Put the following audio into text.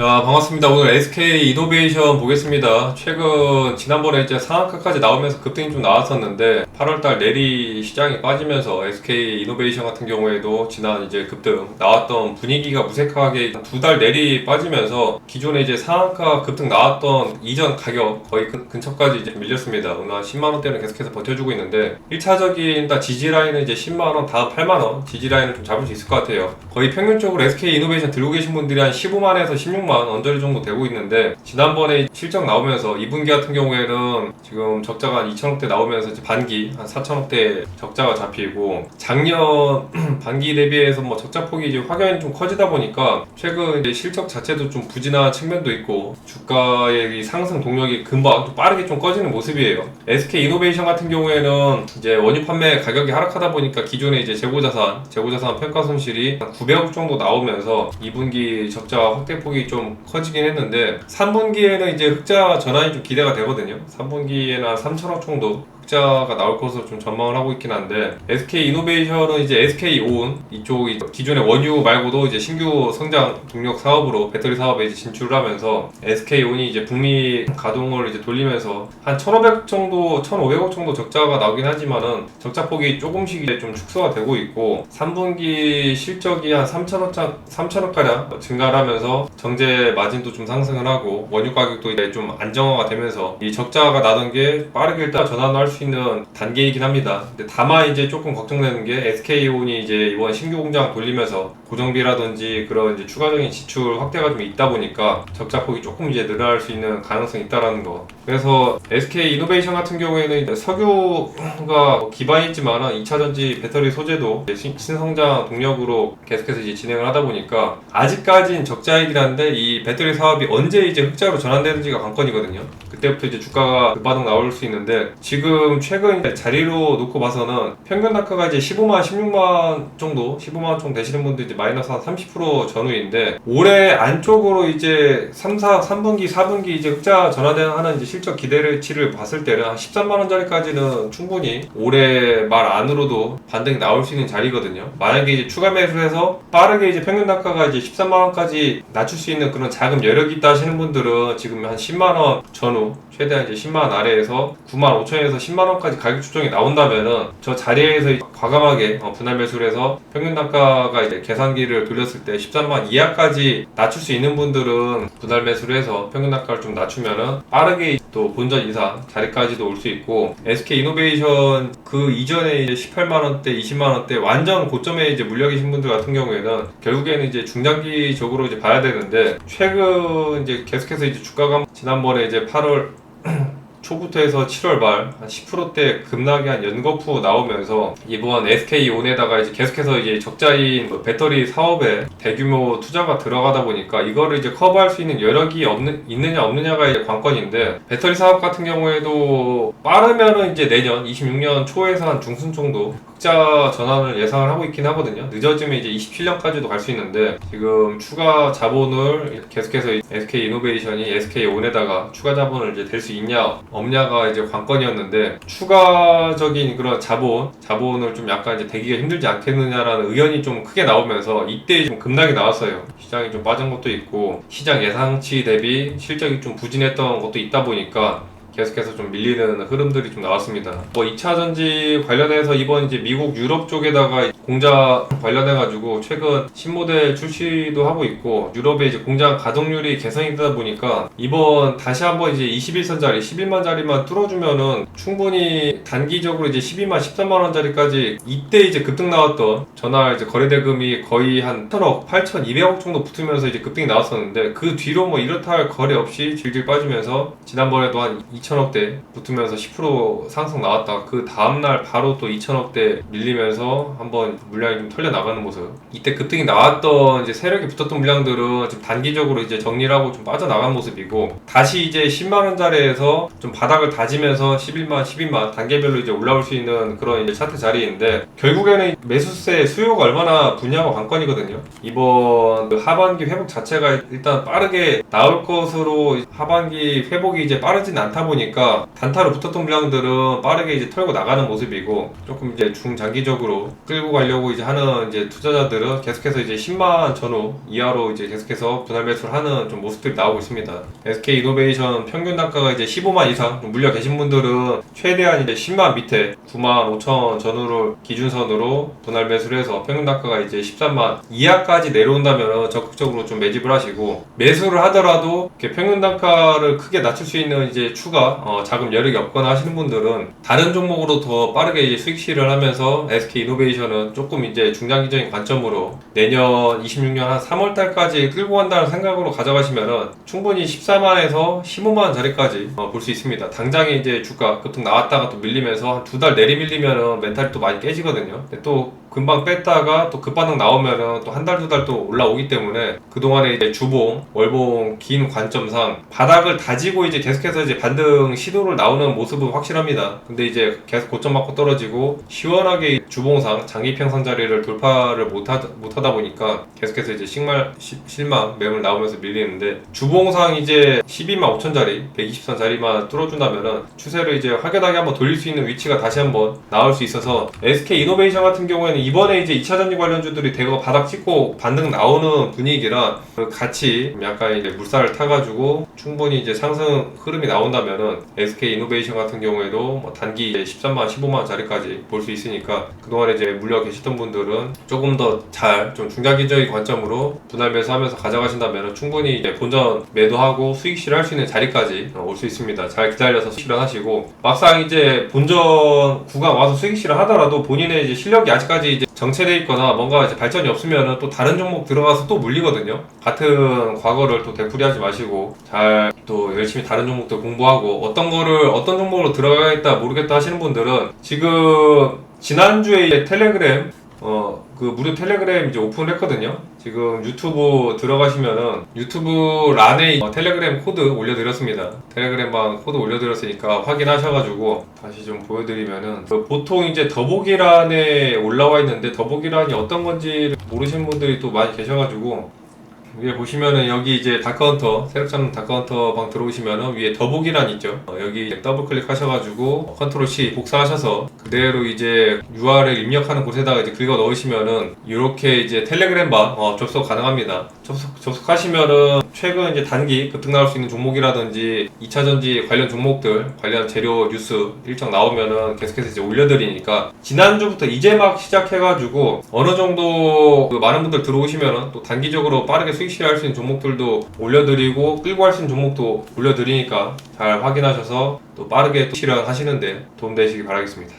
자 반갑습니다. 오늘 SK 이노베이션 보겠습니다. 최근 지난번에 이제 상한가까지 나오면서 급등이 좀 나왔었는데 8월달 내리 시장이 빠지면서 SK 이노베이션 같은 경우에도 지난 이제 급등 나왔던 분위기가 무색하게 두 달 내리 빠지면서 기존에 이제 상한가 급등 나왔던 이전 가격 거의 근, 근처까지 이제 밀렸습니다. 오늘 한 10만 원대는 계속해서 버텨주고 있는데 1차적인 딱 지지 라인은 이제 10만 원 다음 8만 원 지지 라인을 좀 잡을 수 있을 것 같아요. 거의 평균적으로 SK 이노베이션 들고 계신 분들이 한 15만에서 16만 언저리 정도 되고 있는데 지난번에 실적 나오면서 2분기 같은 경우에는 지금 적자가 한 2천억대 나오면서 반기 한 4천억대 적자가 잡히고 작년 반기 대비해서 뭐 적자 폭이 이제 확연히 좀 커지다 보니까 최근 이제 실적 자체도 좀 부진한 측면도 있고 주가의 이 상승 동력이 금방 또 빠르게 좀 꺼지는 모습이에요. SK 이노베이션 같은 경우에는 이제 원유 판매 가격이 하락하다 보니까 기존에 이제 재고자산, 재고자산 평가 손실이 한 900억 정도 나오면서 2분기 적자 확대폭이 좀 커지긴 했는데 3분기에는 이제 흑자 전환이 좀 기대가 되거든요. 3분기에는 한 3천억 정도 흑자가 나올 것으로 좀 전망을 하고 있긴 한데 SK 이노베이션은 이제 SK 온 이쪽 이 기존의 원유 말고도 이제 신규 성장 동력 사업으로 배터리 사업에 이제 진출을 하면서 SK 온이 이제 북미 가동을 이제 돌리면서 한 1,500 정도, 1,500억 정도 적자가 나오긴 하지만은 적자 폭이 조금씩 이제 좀 축소가 되고 있고 3분기 실적이 한 3천억 3천억 가량 증가를 하면서 정제 마진도 좀 상승을 하고 원유 가격도 이제 좀 안정화가 되면서 이 적자가 나던 게 빠르게 일단 전환할 수 있는 단계이긴 합니다. 근데 다만 이제 조금 걱정되는 게 SK온이 이제 이번 신규 공장 돌리면서 고정비라든지 그런 이제 추가적인 지출 확대가 좀 있다 보니까 적자 폭이 조금 이제 늘어날 수 있는 가능성이 있다라는 거. 그래서 SK 이노베이션 같은 경우에는 석유가 기반이지만 2차 전지 배터리 소재도 신성장 동력으로 계속해서 이제 진행을 하다 보니까 아직까지는 적자이긴 한데 이 배터리 사업이 언제 이제 흑자로 전환되는지가 관건이거든요. 그때부터 이제 주가가 급반응 나올 수 있는데 지금 최근 자리로 놓고 봐서는 평균 단가가 이제 15만, 16만 정도, 15만 원 정도 되시는 분들 이제 마이너스 한 30% 전후인데 올해 안쪽으로 이제 3, 4, 3분기, 4분기 이제 흑자 전환하는 이제 실적 기대치를 봤을 때는 한 13만 원짜리까지는 충분히 올해 말 안으로도 반등이 나올 수 있는 자리거든요. 만약에 이제 추가 매수해서 빠르게 이제 평균 단가가 이제 13만 원까지 낮출 수 있는 그런 자금 여력이 있다 하시는 분들은 지금 한 10만 원 전후 최대한 이제 10만 원 아래에서 9만 5천에서 10만 원까지 가격 추정이 나온다면은 저 자리에서 과감하게 어, 분할 매수를 해서 평균 단가가 이제 계산기를 돌렸을 때 13만 이하까지 낮출 수 있는 분들은 분할 매수를 해서 평균 단가를 좀 낮추면은 빠르게 또 본전 이상 자리까지도 올 수 있고 SK 이노베이션 그 이전에 이제 18만 원대, 20만 원대 완전 고점에 이제 물려 계신 분들 같은 경우에는 결국에는 이제 중장기적으로 이제 봐야 되는데 최근 이제 계속해서 이제 주가가 지난번에 이제 8월 초부터 해서 7월 말 한 10%대 급락이 한 연거푸 나오면서 이번 SK온에다가 이제 계속해서 이제 적자인 뭐 배터리 사업에 대규모 투자가 들어가다 보니까 이거를 이제 커버할 수 있는 여력이 없는 있느냐 없느냐가 이제 관건인데 배터리 사업 같은 경우에도 빠르면은 이제 내년 26년 초에서 한 중순 정도 흑자 전환을 예상을 하고 있긴 하거든요. 늦어지면 이제 27년까지도 갈 수 있는데 지금 추가 자본을 계속해서 SK 이노베이션이 SK 온에다가 추가 자본을 이제 될 수 있냐 없냐가 이제 관건이었는데 추가적인 그런 자본 자본을 좀 약간 이제 되기가 힘들지 않겠느냐라는 의견이 좀 크게 나오면서 이때 좀 급락이 나왔어요. 시장이 좀 빠진 것도 있고 시장 예상치 대비 실적이 좀 부진했던 것도 있다 보니까 계속해서 좀 밀리는 흐름들이 좀 나왔습니다. 뭐 2차 전지 관련해서 이번 이제 미국 유럽 쪽에다가 공장 관련해 가지고 최근 신모델 출시도 하고 있고 유럽의 이제 공장 가동률이 개선이 되다 보니까 이번 다시 한번 이제 21선짜리 11만짜리만 뚫어주면은 충분히 단기적으로 이제 12만 13만 원짜리까지 이때 이제 급등 나왔던 전날 이제 거래 대금이 거의 한 1천억 8,200억 정도 붙으면서 이제 급등이 나왔었는데 그 뒤로 뭐 이렇다 할 거래 없이 질질 빠지면서 지난번에도 한 2천억대 붙으면서 10% 상승 나왔다. 그 다음날 바로 또 2천억대 밀리면서 한번 물량이 좀 털려 나가는 모습. 이때 급등이 나왔던 이제 세력이 붙었던 물량들은 지금 단기적으로 이제 정리를 하고 좀 빠져나간 모습이고 다시 이제 10만 원짜리에서 좀 바닥을 다지면서 11만, 12만 단계별로 이제 올라올 수 있는 그런 이제 차트 자리인데 결국에는 매수세 수요가 얼마나 분야가 관건이거든요. 이번 그 하반기 회복 자체가 일단 빠르게 나올 것으로 하반기 회복이 이제 빠르진 않다 보니까 단타로 붙었던 물량들은 빠르게 이제 털고 나가는 모습이고 조금 이제 중장기적으로 끌고 가려고 이제 하는 이제 투자자들은 계속해서 이제 10만 전후 이하로 이제 계속해서 분할 매수를 하는 좀 모습들이 나오고 있습니다. SK 이노베이션 평균 단가가 이제 15만 이상 좀 물려 계신 분들은 최대한 이제 10만 밑에 9만 5천 전후를 기준선으로 분할 매수를 해서 평균 단가가 이제 13만 이하까지 내려온다면 적극적으로 좀 매집을 하시고 매수를 하더라도 평균 단가를 크게 낮출 수 있는 이제 추가 어, 자금 여력이 없거나 하시는 분들은 다른 종목으로 더 빠르게 이제 수익 실을 하면서 SK 이노베이션은 조금 이제 중장기적인 관점으로 내년 26년 한 3월 달까지 끌고 간다는 생각으로 가져가시면은 충분히 14만에서 15만 자리까지 어, 볼수 있습니다. 당장에 이제 주가 급등 나왔다가 또 밀리면서 한 두 달 내리 밀리면은 멘탈이 또 많이 깨지거든요. 또 금방 뺐다가 또 급반등 나오면은 또 한 달 두 달 또 올라오기 때문에 그동안에 이제 주봉, 월봉 긴 관점상 바닥을 다지고 이제 계속해서 이제 반등 시도를 나오는 모습은 확실합니다. 근데 이제 계속 고점 맞고 떨어지고 시원하게 주봉상 장기 평선 자리를 돌파를 못하다, 못하다 보니까 계속해서 이제 식말, 시- 실망, 매물 나오면서 밀리는데 주봉상 이제 12만 5천 자리, 120선 자리만 뚫어준다면은 추세를 이제 확연하게 한번 돌릴 수 있는 위치가 다시 한번 나올 수 있어서 SK 이노베이션 같은 경우에는 이번에 이제 2차 전지 관련주들이 대거 바닥 찍고 반등 나오는 분위기라 그 같이 약간 이제 물살을 타가지고 충분히 이제 상승 흐름이 나온다면은 SK 이노베이션 같은 경우에도 뭐 단기 이제 13만, 15만 자리까지 볼 수 있으니까 그동안에 이제 물려 계셨던 분들은 조금 더 잘 좀 중장기적인 관점으로 분할 매수하면서 가져가신다면 충분히 이제 본전 매도하고 수익 실할 수 있는 자리까지 올 수 있습니다. 잘 기다려서 실현하시고 막상 이제 본전 구간 와서 수익 실현하더라도 본인의 이제 실력이 아직까지 이제 정체돼 있거나 뭔가 이제 발전이 없으면은 또 다른 종목 들어가서 또 물리거든요. 같은 과거를 또 되풀이하지 마시고 잘 또 열심히 다른 종목들 공부하고 어떤 거를 어떤 종목으로 들어가겠다 모르겠다 하시는 분들은 지금 지난주에 텔레그램 어 그 무료 텔레그램 이제 오픈했거든요. 지금 유튜브 들어가시면은 유튜브 란에 어, 텔레그램 코드 올려드렸습니다. 텔레그램 방 코드 올려드렸으니까 확인하셔가지고 다시 좀 보여드리면은 그 보통 이제 더보기란에 올라와 있는데 더보기란이 어떤 건지 모르시는 분들이 또 많이 계셔가지고 위에 보시면은 여기 이제 다크헌터 새로 찾는 다크헌터 방 들어오시면은 위에 더보기란 있죠. 어, 여기 더블 클릭하셔가지고 컨트롤 C 복사하셔서 그대로 이제 URL 입력하는 곳에다가 이제 긁어 넣으시면은 이렇게 이제 텔레그램 방 어, 접속 가능합니다. 접속, 접속하시면은 최근 이제 단기 급등 나올 수 있는 종목이라든지 2차전지 관련 종목들 관련 재료 뉴스 일정 나오면은 계속해서 이제 올려드리니까 지난주부터 이제 막 시작해가지고 어느 정도 그 많은 분들 들어오시면은 또 단기적으로 빠르게 수익 실 할 수 있는 종목들도 올려드리고 끌고 갈수 있는 종목도 올려드리니까 잘 확인하셔서 또 빠르게 또 실현하시는데 도움되시기 바라겠습니다.